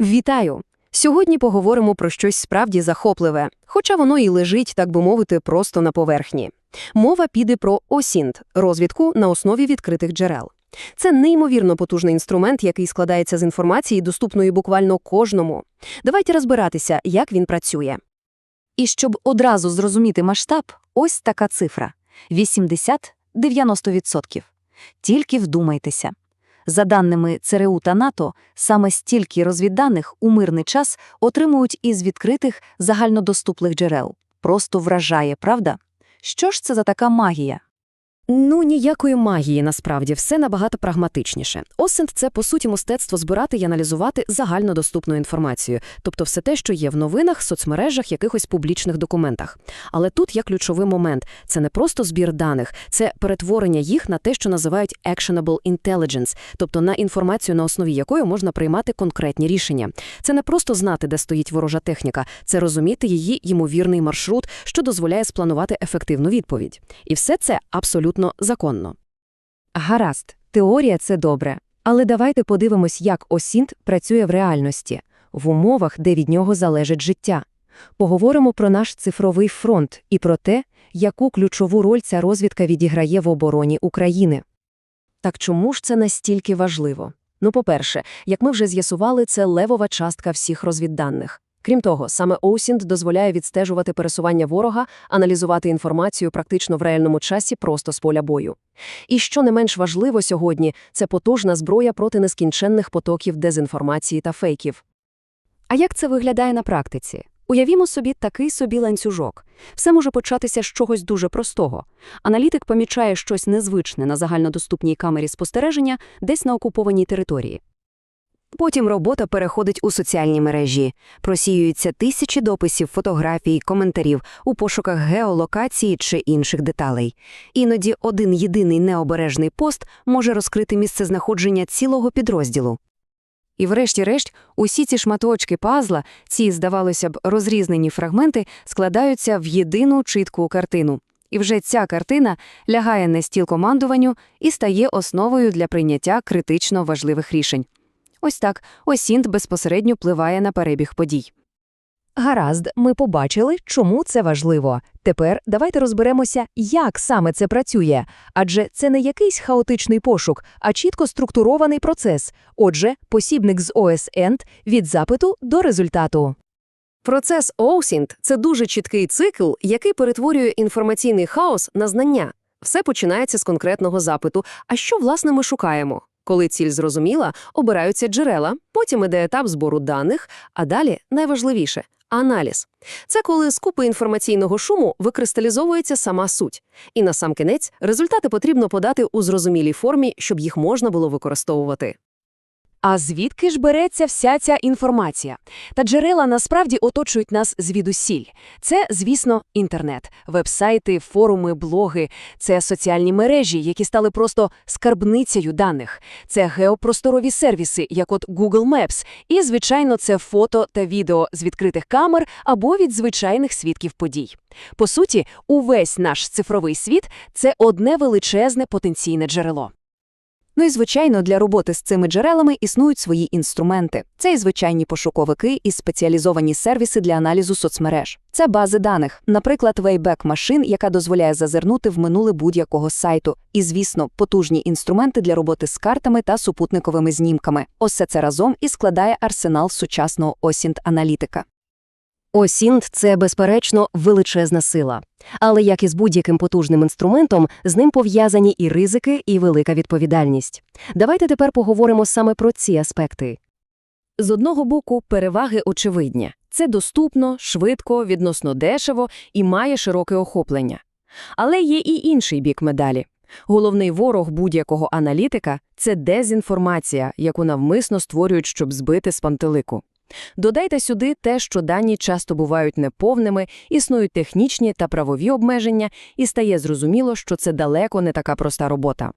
Вітаю! Сьогодні поговоримо про щось справді захопливе, хоча воно і лежить, так би мовити, просто на поверхні. Мова піде про OSINT – розвідку на основі відкритих джерел. Це неймовірно потужний інструмент, який складається з інформації, доступної буквально кожному. Давайте розбиратися, як він працює. І щоб одразу зрозуміти масштаб, ось така цифра – 80-90%. Тільки вдумайтеся. За даними ЦРУ та НАТО, саме стільки розвідданих у мирний час отримують із відкритих загальнодоступних джерел. Просто вражає, правда? Що ж це за така магія? Ну, ніякої магії, насправді, все набагато прагматичніше. OSINT – це, по суті, мистецтво збирати і аналізувати загальнодоступну інформацію, тобто все те, що є в новинах, соцмережах, якихось публічних документах. Але тут є ключовий момент – це не просто збір даних, це перетворення їх на те, що називають actionable intelligence, тобто на інформацію, на основі якої можна приймати конкретні рішення. Це не просто знати, де стоїть ворожа техніка, це розуміти її ймовірний маршрут, що дозволяє спланувати ефективну відповідь. І все це абсолютно законно. Гаразд, теорія – це добре. Але давайте подивимось, як OSINT працює в реальності, в умовах, де від нього залежить життя. Поговоримо про наш цифровий фронт і про те, яку ключову роль ця розвідка відіграє в обороні України. Так чому ж це настільки важливо? Ну, по-перше, як ми вже з'ясували, це левова частка всіх розвідданих. Крім того, саме OSINT дозволяє відстежувати пересування ворога, аналізувати інформацію практично в реальному часі просто з поля бою. І що не менш важливо сьогодні, це потужна зброя проти нескінченних потоків дезінформації та фейків. А як це виглядає на практиці? Уявімо собі такий собі ланцюжок. Все може початися з чогось дуже простого. Аналітик помічає щось незвичне на загальнодоступній камері спостереження десь на окупованій території. Потім робота переходить у соціальні мережі, просіюються тисячі дописів, фотографій, коментарів у пошуках геолокації чи інших деталей. Іноді один єдиний необережний пост може розкрити місце знаходження цілого підрозділу. І врешті-решт, усі ці шматочки пазла, ці, здавалося б, розрізнені фрагменти, складаються в єдину чітку картину. І вже ця картина лягає на стіл командуванню і стає основою для прийняття критично важливих рішень. Ось так Осінт безпосередньо впливає на перебіг подій. Гаразд, ми побачили, чому це важливо. Тепер давайте розберемося, як саме це працює. Адже це не якийсь хаотичний пошук, а чітко структурований процес. Отже, посібник з OSENT від запиту до результату. Процес OSINT – це дуже чіткий цикл, який перетворює інформаційний хаос на знання. Все починається з конкретного запиту. А що, власне, ми шукаємо? Коли ціль зрозуміла, обираються джерела, потім іде етап збору даних, а далі найважливіше аналіз. Це коли з купи інформаційного шуму викристалізовується сама суть. І насамкінець результати потрібно подати у зрозумілій формі, щоб їх можна було використовувати. А звідки ж береться вся ця інформація? Та джерела насправді оточують нас звідусіль. Це, звісно, інтернет, вебсайти, форуми, блоги, це соціальні мережі, які стали просто скарбницею даних. Це геопросторові сервіси, як от Google Maps, і, звичайно, це фото та відео з відкритих камер або від звичайних свідків подій. По суті, увесь наш цифровий світ це одне величезне потенційне джерело. Ну і, звичайно, для роботи з цими джерелами існують свої інструменти. Це і звичайні пошуковики, і спеціалізовані сервіси для аналізу соцмереж. Це бази даних, наприклад, Wayback Machine, яка дозволяє зазирнути в минуле будь-якого сайту. І, звісно, потужні інструменти для роботи з картами та супутниковими знімками. Ось це разом і складає арсенал сучасного осінт-аналітика. OSINT – це, безперечно, величезна сила. Але, як і з будь-яким потужним інструментом, з ним пов'язані і ризики, і велика відповідальність. Давайте тепер поговоримо саме про ці аспекти. З одного боку, переваги очевидні. Це доступно, швидко, відносно дешево і має широке охоплення. Але є і інший бік медалі. Головний ворог будь-якого аналітика – це дезінформація, яку навмисно створюють, щоб збити з пантелику. Додайте сюди те, що дані часто бувають неповними, існують технічні та правові обмеження, і стає зрозуміло, що це далеко не така проста робота.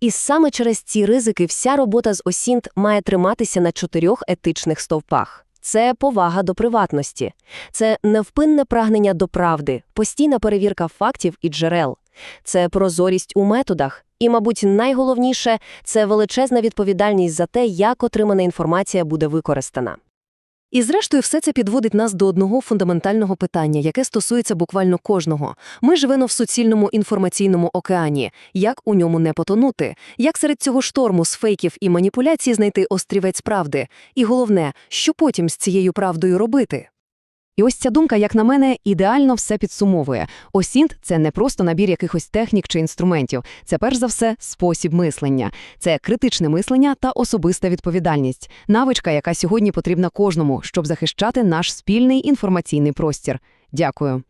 І саме через ці ризики вся робота з OSINT має триматися на чотирьох етичних стовпах. Це повага до приватності, це невпинне прагнення до правди, постійна перевірка фактів і джерел, це прозорість у методах І, мабуть, найголовніше це величезна відповідальність за те, як отримана інформація буде використана. І зрештою все це підводить нас до одного фундаментального питання, яке стосується буквально кожного. Ми живемо в суцільному інформаційному океані. Як у ньому не потонути? Як серед цього шторму з фейків і маніпуляцій знайти острівець правди? І головне, що потім з цією правдою робити? І ось ця думка, як на мене, ідеально все підсумовує. Осінт – це не просто набір якихось технік чи інструментів. Це, перш за все, спосіб мислення. Це критичне мислення та особиста відповідальність. Навичка, яка сьогодні потрібна кожному, щоб захищати наш спільний інформаційний простір. Дякую.